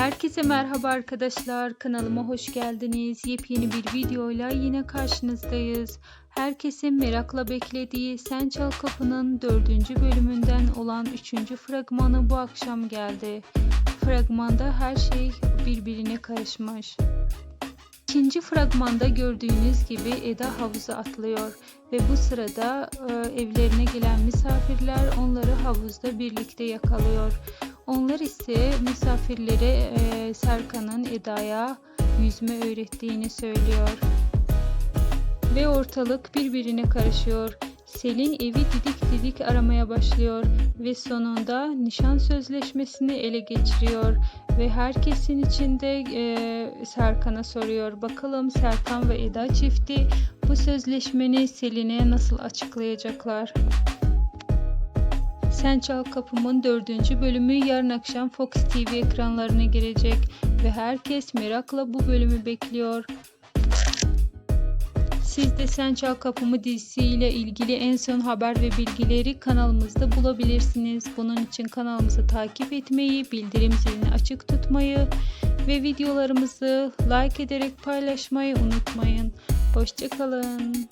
Herkese merhaba arkadaşlar. Kanalıma hoş geldiniz. Yepyeni bir videoyla yine karşınızdayız. Herkesin merakla beklediği Sen Çal Kapı'nın 4. bölümünden olan 3. fragmanı bu akşam geldi. Fragmanda her şey birbirine karışmış. İkinci fragmanda gördüğünüz gibi Eda havuza atlıyor ve bu sırada e, evlerine gelen misafirler onları havuzda birlikte yakalıyor. Onlar ise misafirlere e, Serkan'ın Eda'ya yüzme öğrettiğini söylüyor. Ve ortalık birbirine karışıyor. Selin evi didik didik aramaya başlıyor ve sonunda nişan sözleşmesini ele geçiriyor ve herkesin içinde e, Serkan'a soruyor. Bakalım Serkan ve Eda çifti bu sözleşmeni Selin'e nasıl açıklayacaklar? Sen Çal Kapım'ın dördüncü bölümü yarın akşam Fox TV ekranlarına girecek ve herkes merakla bu bölümü bekliyor. Siz de Sen Çal Kapımı dizisiyle ilgili en son haber ve bilgileri kanalımızda bulabilirsiniz. Bunun için kanalımızı takip etmeyi, bildirim zilini açık tutmayı ve videolarımızı like ederek paylaşmayı unutmayın. Hoşçakalın.